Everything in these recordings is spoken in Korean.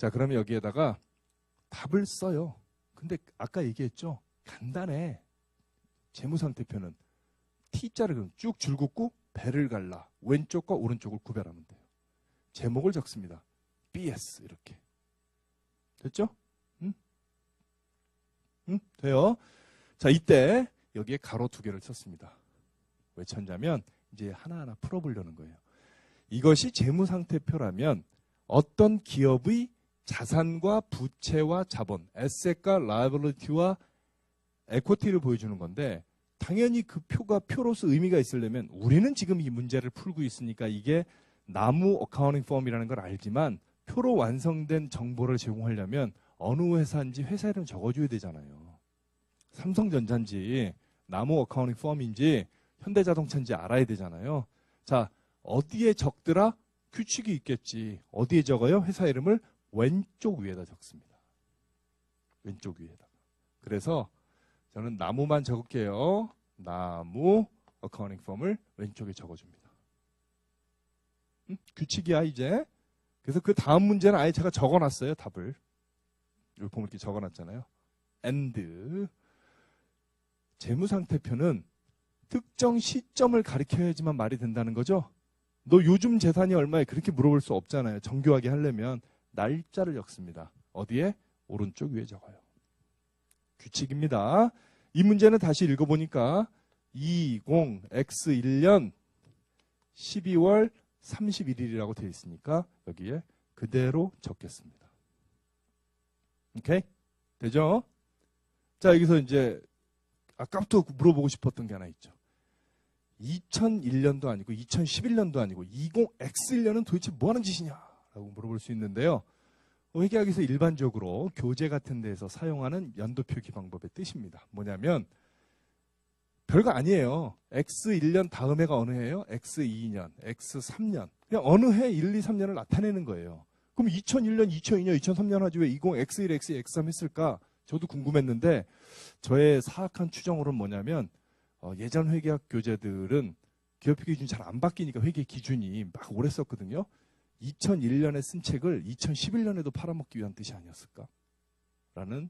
자, 그러면 여기에다가 답을 써요. 근데 아까 얘기했죠? 간단해. 재무상태표는 T자를 그럼 쭉 줄긋고 배를 갈라. 왼쪽과 오른쪽을 구별하면 돼요. 제목을 적습니다. BS 이렇게. 됐죠? 응? 응? 돼요. 자, 이때 여기에 가로 두 개를 썼습니다. 왜 쳤냐면 이제 하나하나 풀어보려는 거예요. 이것이 재무상태표라면 어떤 기업의 자산과 부채와 자본, 에셋과 라이벌리티와 에코티를 보여주는 건데 당연히 그 표가 표로서 의미가 있으려면 우리는 지금 이 문제를 풀고 있으니까 이게 나무 어카운팅 펌이라는 걸 알지만 표로 완성된 정보를 제공하려면 어느 회사인지 회사 이름 적어줘야 되잖아요. 삼성전자인지 나무 어카운팅 펌인지 현대자동차인지 알아야 되잖아요. 자 어디에 적더라 규칙이 있겠지. 어디에 적어요? 회사 이름을 왼쪽 위에다 적습니다. 왼쪽 위에다. 그래서 저는 나무만 적을게요. 나무 어카운팅 펌을 왼쪽에 적어줍니다. 음? 규칙이야 이제. 그래서 그 다음 문제는 아예 제가 적어놨어요 답을. 여기 보면 이렇게 적어놨잖아요. and 재무상태표는 특정 시점을 가리켜야지만 말이 된다는 거죠. 너 요즘 재산이 얼마에 그렇게 물어볼 수 없잖아요. 정교하게 하려면 날짜를 적습니다. 어디에? 오른쪽 위에 적어요. 규칙입니다. 이 문제는 다시 읽어보니까 20X1년 12월 31일이라고 되어 있으니까 여기에 그대로 적겠습니다. 오케이? 되죠? 자, 여기서 이제 아까부터 물어보고 싶었던 게 하나 있죠. 2001년도 아니고 2011년도 아니고 20X1년은 도대체 뭐 하는 짓이냐? 라고 물어볼 수 있는데요. 어, 회계학에서 일반적으로 교재 같은 데에서 사용하는 연도 표기 방법의 뜻입니다. 뭐냐면 별거 아니에요. X1년 다음 해가 어느 해예요? X2년, X3년. 그냥 어느 해 1, 2, 3년을 나타내는 거예요. 그럼 2001년, 2002년, 2003년 하지 왜 20, X1, X2, X3 했을까? 저도 궁금했는데 저의 사악한 추정으로는 뭐냐면 어, 예전 회계학 교재들은 기업회 기준이 잘 안 바뀌니까 회계 기준이 막 오래 썼거든요. 2001년에 쓴 책을 2011년에도 팔아먹기 위한 뜻이 아니었을까? 라는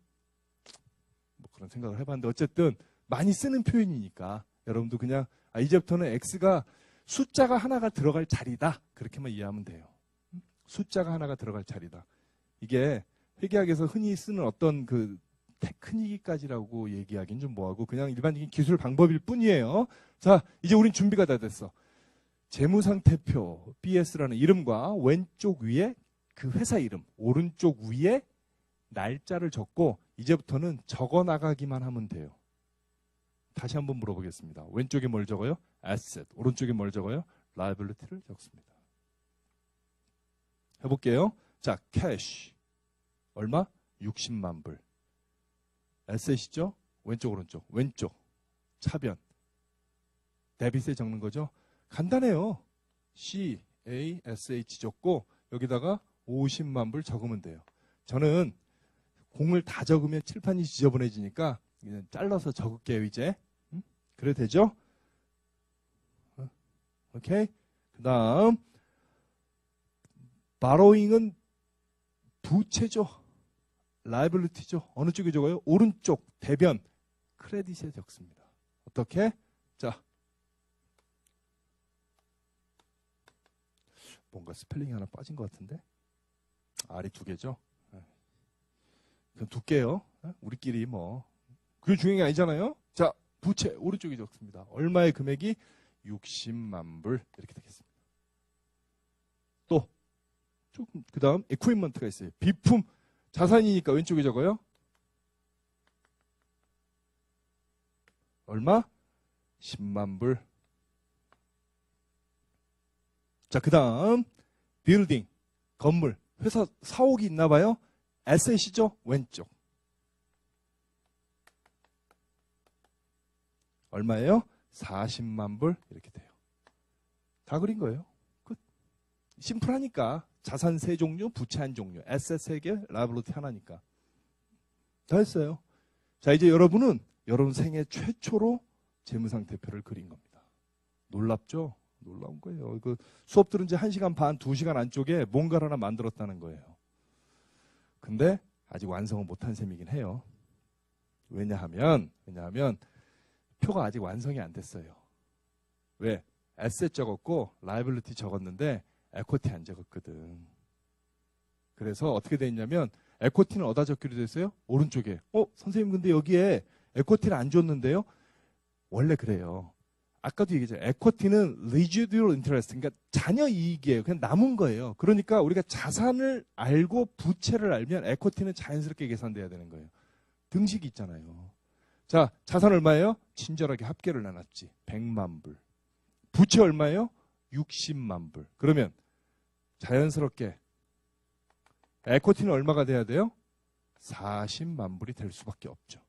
뭐 그런 생각을 해봤는데 어쨌든 많이 쓰는 표현이니까 여러분도 그냥 아, 이제부터는 X가 숫자가 하나가 들어갈 자리다 그렇게만 이해하면 돼요. 음? 숫자가 하나가 들어갈 자리다. 이게 회계학에서 흔히 쓰는 어떤 그 테크닉까지라고 얘기하기는 좀 뭐하고 그냥 일반적인 기술 방법일 뿐이에요. 자, 이제 우린 준비가 다 됐어. 재무상태표 BS라는 이름과 왼쪽 위에 그 회사 이름, 오른쪽 위에 날짜를 적고 이제부터는 적어 나가기만 하면 돼요. 다시 한번 물어보겠습니다. 왼쪽에 뭘 적어요? asset. 오른쪽에 뭘 적어요? liability를 적습니다. 해볼게요. 자, cash. 얼마? 60만 불. Asset이죠? 왼쪽, 오른쪽. 왼쪽. 차변. 데빗에 적는 거죠? 간단해요. C, A, S, H 적고 여기다가 50만 불 적으면 돼요. 저는 공을 다 적으면 칠판이 지저분해지니까 그냥 잘라서 적을게요, 이제. 음? 그래 되죠? 어, 오케이. 그 다음, 바로잉은 부채죠. 라이블리티죠. 어느 쪽에 적어요? 오른쪽, 대변, 크레딧에 적습니다. 어떻게? 자. 뭔가 스펠링이 하나 빠진 것 같은데? R이 두 개죠? 네. 그럼 두께요. 네? 우리끼리 뭐. 그게 중요한 게 아니잖아요? 자, 부채, 오른쪽에 적습니다. 얼마의 금액이? 60만 불. 이렇게 되겠습니다. 또, 조금, 그 다음, 에쿠이먼트가 있어요. 비품, 자산이니까 왼쪽에 적어요. 얼마? 10만 불. 자, 그 다음, 빌딩, 건물, 회사 사옥이 있나 봐요. 에셋이죠? 왼쪽. 얼마예요? 40만 불. 이렇게 돼요. 다 그린 거예요. 끝. 심플하니까. 자산 세 종류, 부채 한 종류, 에셋 세 개, 라이블리티 하나니까. 다 했어요. 자, 이제 여러분은 여러분 생애 최초로 재무상태표를 그린 겁니다. 놀랍죠? 놀라운 거예요. 그 수업 들은 지 1시간 반, 2시간 안쪽에 뭔가를 하나 만들었다는 거예요. 근데 아직 완성을 못한 셈이긴 해요. 왜냐하면, 왜냐하면 표가 아직 완성이 안 됐어요. 왜? 에셋 적었고 라이블리티 적었는데 에코티 안 적었거든. 그래서 어떻게 돼 있냐면 에코티는 어디다 적기로 됐어요? 오른쪽에. 어, 선생님 근데 여기에 에코티를 안 줬는데요? 원래 그래요. 아까도 얘기했잖아요. 에코티는 residual interest, 그러니까 잔여 이익이에요. 그냥 남은 거예요. 그러니까 우리가 자산을 알고 부채를 알면 에코티는 자연스럽게 계산돼야 되는 거예요. 등식이 있잖아요. 자, 자산 얼마예요? 친절하게 합계를 나눴지. 100만 불. 부채 얼마예요? 60만 불. 그러면 자연스럽게 에코티는 얼마가 돼야 돼요? 40만 불이 될 수밖에 없죠.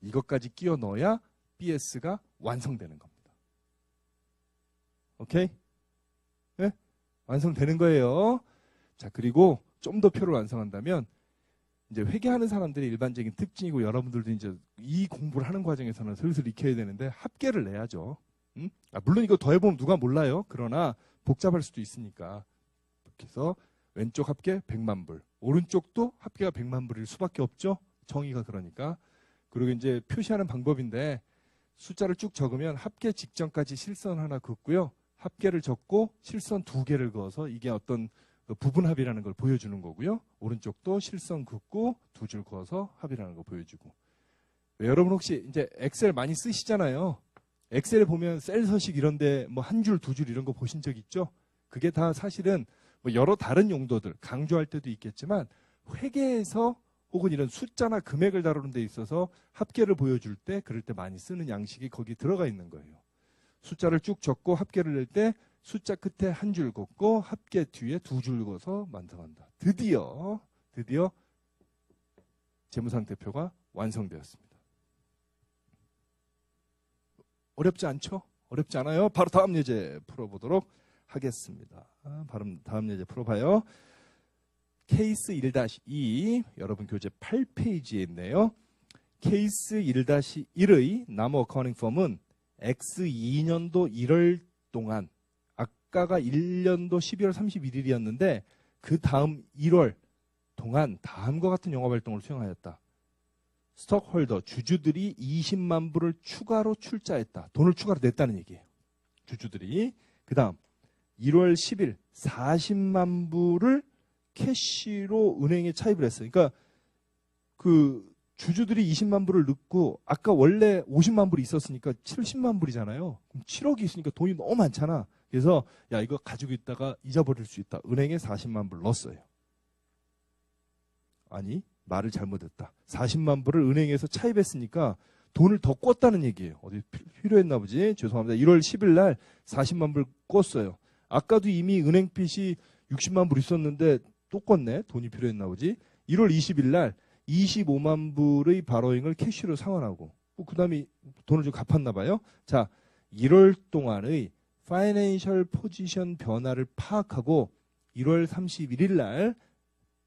이것까지 끼워 넣어야 BS가 완성되는 겁니다. 오케이? 네? 완성되는 거예요. 자, 그리고 좀 더 표를 완성한다면 이제 회계하는 사람들의 일반적인 특징이고 여러분들도 이제 이 공부를 하는 과정에서는 슬슬 익혀야 되는데 합계를 내야죠. 음? 아, 물론 이거 더해보면 누가 몰라요. 그러나 복잡할 수도 있으니까. 이렇게 해서 왼쪽 합계 100만 불, 오른쪽도 합계가 100만 불일 수밖에 없죠. 정의가 그러니까. 그리고 이제 표시하는 방법인데 숫자를 쭉 적으면 합계 직전까지 실선 하나 긋고요. 합계를 적고 실선 두 개를 그어서 이게 어떤 그 부분합이라는 걸 보여주는 거고요. 오른쪽도 실선 긋고 두 줄 그어서 합이라는 걸 보여주고. 왜 여러분 혹시 이제 엑셀 많이 쓰시잖아요. 엑셀 보면 셀 서식 이런데 뭐 한 줄, 두 줄 이런 거 보신 적 있죠? 그게 다 사실은 뭐 여러 다른 용도들 강조할 때도 있겠지만 회계에서 혹은 이런 숫자나 금액을 다루는 데 있어서 합계를 보여줄 때 그럴 때 많이 쓰는 양식이 거기 들어가 있는 거예요. 숫자를 쭉 적고 합계를 낼 때 숫자 끝에 한 줄 긋고 합계 뒤에 두 줄 그어서 완성한다. 드디어 드디어 재무상태표가 완성되었습니다. 어렵지 않죠? 어렵지 않아요? 바로 다음 예제 풀어보도록 하겠습니다. 아, 바로 다음 예제 풀어봐요. 케이스 1-2 여러분 교재 8페이지에 있네요. 케이스 1-1의 나무 어카운팅 펌은 X2년도 1월 동안 아까가 1년도 12월 31일이었는데 그 다음 1월 동안 다음과 같은 영업 활동을 수행하였다. 스톡홀더 주주들이 20만 불을 추가로 출자했다. 돈을 추가로 냈다는 얘기예요. 주주들이 그 다음 1월 10일 40만 불을 캐시로 은행에 차입을 했어요. 그러니까 그 주주들이 20만 불을 넣고 아까 원래 50만 불이 있었으니까 70만 불이잖아요. 그럼 7억이 있으니까 돈이 너무 많잖아. 그래서 야 이거 가지고 있다가 잊어버릴 수 있다. 은행에 40만 불 넣었어요. 아니 말을 잘못했다. 40만 불을 은행에서 차입했으니까 돈을 더 꿨다는 얘기예요. 어디 피- 필요했나 보지? 죄송합니다. 1월 10일 날 40만 불 꿨어요. 아까도 이미 은행 빚이 60만 불 있었는데 또 껐네. 돈이 필요했나 보지? 1월 20일 날 25만 불의 바로잉을 캐시로 상환하고 그 다음에 돈을 좀 갚았나 봐요. 자, 1월 동안의 파이낸셜 포지션 변화를 파악하고 1월 31일 날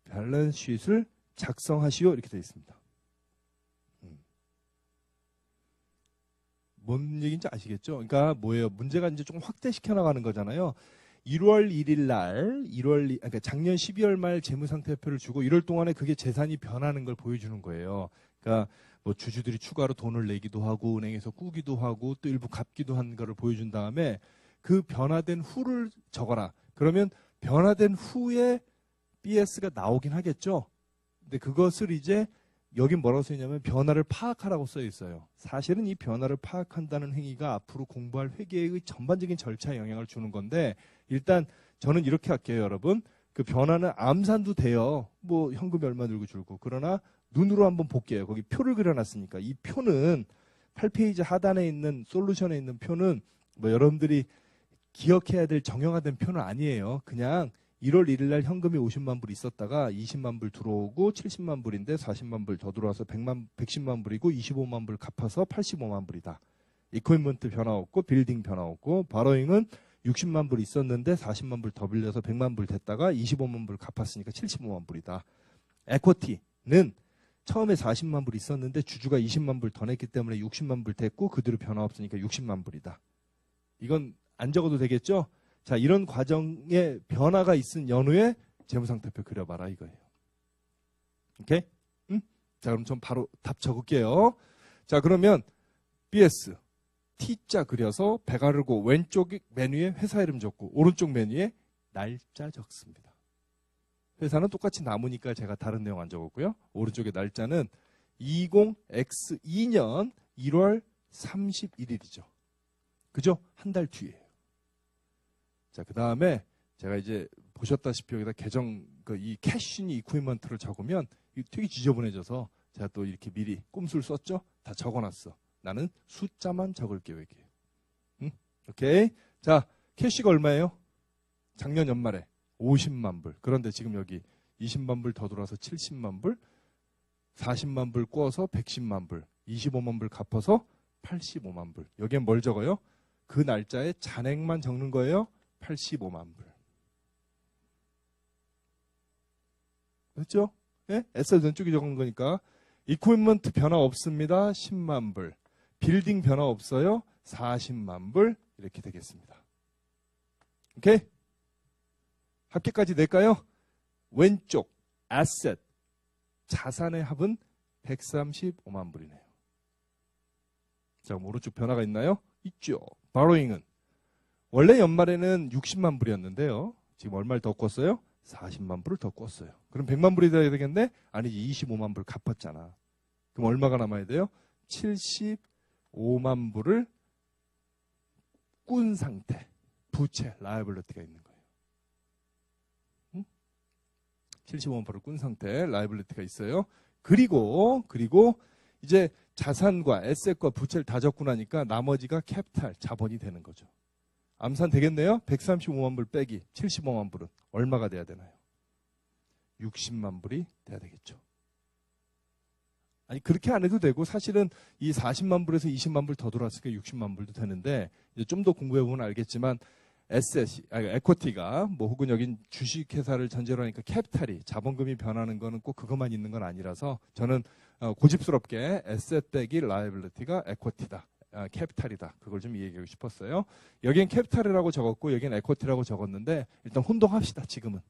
밸런스 쉿을 작성하시오 이렇게 되어 있습니다. 음. 뭔 얘기인지 아시겠죠? 그러니까 뭐예요? 문제가 이제 조금 확대시켜 나가는 거잖아요. 1월 1일 날 1월 이- 그러니까 작년 12월 말 재무 상태표를 주고 1월 동안에 그게 재산이 변하는 걸 보여주는 거예요. 그러니까 뭐 주주들이 추가로 돈을 내기도 하고 은행에서 꾸기도 하고 또 일부 갚기도 한 거를 보여준 다음에 그 변화된 후를 적어라. 그러면 변화된 후에 BS가 나오긴 하겠죠. 근데 그것을 이제 여긴 뭐라고 써 있냐면 변화를 파악하라고 써 있어요. 사실은 이 변화를 파악한다는 행위가 앞으로 공부할 회계의 전반적인 절차에 영향을 주는 건데 일단 저는 이렇게 할게요, 여러분. 그 변화는 암산도 돼요. 뭐 현금이 얼마 늘고 줄고. 그러나 눈으로 한번 볼게요. 거기 표를 그려놨으니까 이 표는 8페이지 하단에 있는 솔루션에 있는 표는 뭐 여러분들이 기억해야 될 정형화된 표는 아니에요. 그냥 1월 1일 날 현금이 50만 불 있었다가 20만 불 들어오고 70만 불인데 40만 불 더 들어와서 100만 110만 불이고 25만 불 갚아서 85만 불이다. 이코인먼트 변화 없고 빌딩 변화 없고 바로잉은 60만 불 있었는데 40만 불 더 빌려서 100만 불 됐다가 25만 불 갚았으니까 75만 불이다. 에코티는 처음에 40만 불 있었는데 주주가 20만 불 더 냈기 때문에 60만 불 됐고 그대로 변화 없으니까 60만 불이다. 이건 안 적어도 되겠죠? 자, 이런 과정에 변화가 있은 연후에 재무상태표 그려봐라 이거예요. 오케이? 응? 자, 그럼 좀 바로 답 적을게요. 자, 그러면 BS T자 그려서 배 가르고 왼쪽 메뉴에 회사 이름 적고 오른쪽 메뉴에 날짜 적습니다. 회사는 똑같이 남으니까 제가 다른 내용 안 적었고요. 오른쪽에 날짜는 20X2년 1월 31일이죠. 그죠? 한 달 뒤에요. 자, 그 다음에 제가 이제 보셨다시피 여기다 계정, 그 이 캐시니 이쿠이먼트를 적으면 이게 되게 지저분해져서 제가 또 이렇게 미리 꼼수를 썼죠? 다 적어놨어. 나는 숫자만 적을 계획이에요. 응? 오케이. 자, 캐시가 얼마예요? 작년 연말에 50만 불. 그런데 지금 여기 20만 불 더 들어와서 70만 불, 40만 불 꿔서 110만 불, 25만 불 갚아서 85만 불. 여기엔 뭘 적어요? 그 날짜에 잔액만 적는 거예요. 85만 불. 그렇죠? 예? 에셀 왼쪽에 적은 거니까. 이쿠이먼트 변화 없습니다. 10만 불. 빌딩 변화 없어요. 40만 불. 이렇게 되겠습니다. 오케이? 합계까지 낼까요? 왼쪽 asset 자산의 합은 135만 불이네요. 자, 오른쪽 변화가 있나요? 있죠. borrowing은 원래 연말에는 60만 불이었는데요. 지금 얼마를 더 꿨어요? 40만 불을 더 꿨어요. 그럼 100만 불이 돼야 되겠네? 아니지, 25만 불 갚았잖아. 그럼 얼마가 남아야 돼요? 75만 불을 꾼 상태. 부채, 라이블리티가 있는 거예요. 응? 75만 불을 꾼 상태, 라이블리티가 있어요. 그리고, 그리고 이제 자산과 에셋과 부채를 다 적고 나니까 나머지가 캐피탈, 자본이 되는 거죠. 암산 되겠네요? 135만 불 빼기 75만 불은 얼마가 돼야 되나요? 60만 불이 돼야 되겠죠. 아니 그렇게 안 해도 되고 사실은 이 40만 불에서 20만 불 더 들어왔으니까 60만 불도 되는데 좀더 공부해 보면 알겠지만 에셋이 아니 에코티가 뭐 혹은 여긴 주식 회사를 전제로 하니까 캐피탈이 자본금이 변하는 거는 꼭 그것만 있는 건 아니라서 저는 어, 고집스럽게 에셋 빼기 라이빌리티가 에코티다. 아, 캐피탈이다. 그걸 좀 이야기하고 싶었어요. 여기엔 캐피탈이라고 적었고 여기엔 에코티라고 적었는데 일단 혼동합시다. 지금은.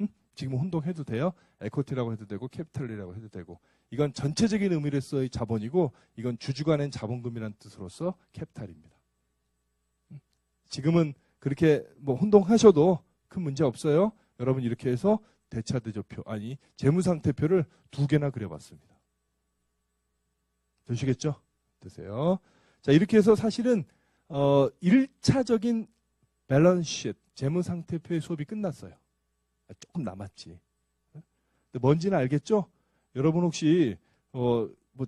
응? 지금은 혼동해도 돼요. 에코티라고 해도 되고 캐피탈이라고 해도 되고 이건 전체적인 의미로서의 자본이고 이건 주주가 낸 자본금이라는 뜻으로서 캐피탈입니다. 응? 지금은 그렇게 뭐 혼동하셔도 큰 문제 없어요. 여러분 이렇게 해서 대차대조표 아니 재무상태표를 두 개나 그려봤습니다. 되시겠죠? 되세요. 자 이렇게 해서 사실은 어 1차적인 밸런스 시 재무 상태표의 수업이 끝났어요. 아, 조금 남았지. 근데 뭔지는 알겠죠? 여러분 혹시 어 뭐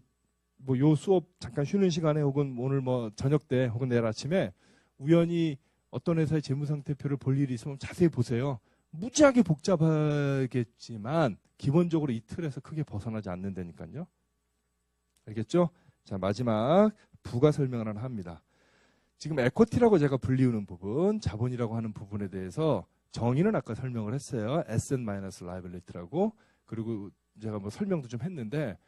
뭐 요 수업 잠깐 쉬는 시간에 혹은 오늘 뭐 저녁 때 혹은 내일 아침에 우연히 어떤 회사의 재무상태표를 볼 일이 있으면 자세히 보세요. 무지하게 복잡하겠지만 기본적으로 이 틀에서 크게 벗어나지 않는다니까요. 알겠죠? 자 마지막 부가 설명을 하나 합니다. 지금 에코티라고 제가 불리우는 부분, 자본이라고 하는 부분에 대해서 정의는 아까 설명을 했어요. asset minus liability라고. 그리고 제가 뭐 설명도 좀 했는데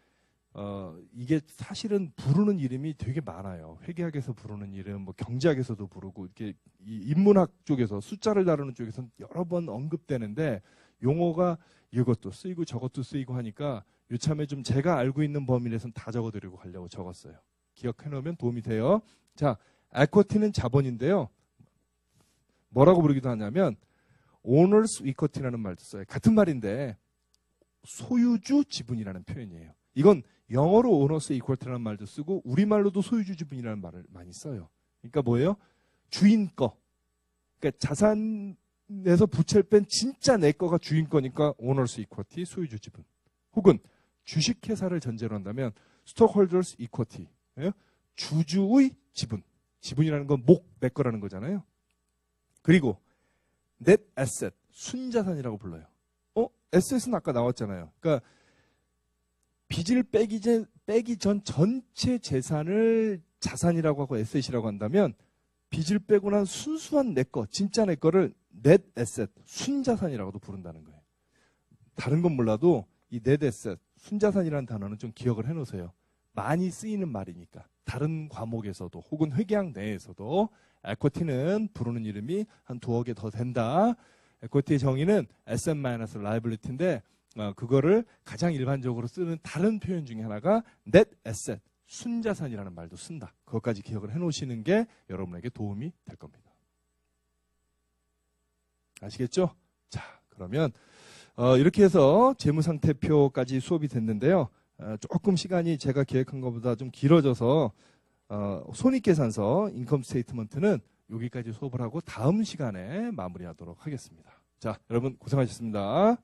어, 이게 사실은 부르는 이름이 되게 많아요. 회계학에서 부르는 이름, 뭐 경제학에서도 부르고 이렇게 이 인문학 쪽에서 숫자를 다루는 쪽에서 여러 번 언급되는데 용어가 이것도 쓰이고 저것도 쓰이고 하니까 요참에 좀 제가 알고 있는 범위 내에서는 다 적어드리고 가려고 적었어요. 기억해 놓으면 도움이 돼요. 자, 에코티는 자본인데요. 뭐라고 부르기도 하냐면 owners equity라는 말도 써요. 같은 말인데 소유주 지분이라는 표현이에요. 이건 영어로 owners equity라는 말도 쓰고 우리말로도 소유주 지분이라는 말을 많이 써요. 그러니까 뭐예요? 주인 거. 그러니까 자산에서 부채를 뺀 진짜 내 거가 주인 거니까 owners equity 소유주 지분. 혹은 주식회사를 전제로 한다면 equity. 예? 주주의 지분. 지분이라는 건 목 내 거라는 거잖아요. 그리고 net asset 순자산이라고 불러요. 어? asset은 아까 나왔잖아요. 그러니까 빚을 빼기 전, 빼기 전 전체 재산을 자산이라고 하고 에셋이라고 한다면 빚을 빼고 난 순수한 내 거, 진짜 내 거를 net asset, 순자산이라고도 부른다는 거예요. 다른 건 몰라도 이 net asset, 순자산이라는 단어는 좀 기억을 해놓으세요. 많이 쓰이는 말이니까 다른 과목에서도 혹은 회계학 내에서도 에코티는 부르는 이름이 한 두어 개 더 된다. 에코티의 정의는 asset-liability인데 어, 그거를 가장 일반적으로 쓰는 다른 표현 중에 하나가 net asset, 순자산이라는 말도 쓴다. 그것까지 기억을 해놓으시는 게 여러분에게 도움이 될 겁니다. 아시겠죠? 자, 그러면 어, 이렇게 해서 재무상태표까지 수업이 됐는데요. 어, 조금 시간이 제가 계획한 것보다 좀 길어져서 어, 손익계산서 인컴 스테이트먼트는 여기까지 수업을 하고 다음 시간에 마무리하도록 하겠습니다. 자, 여러분 고생하셨습니다.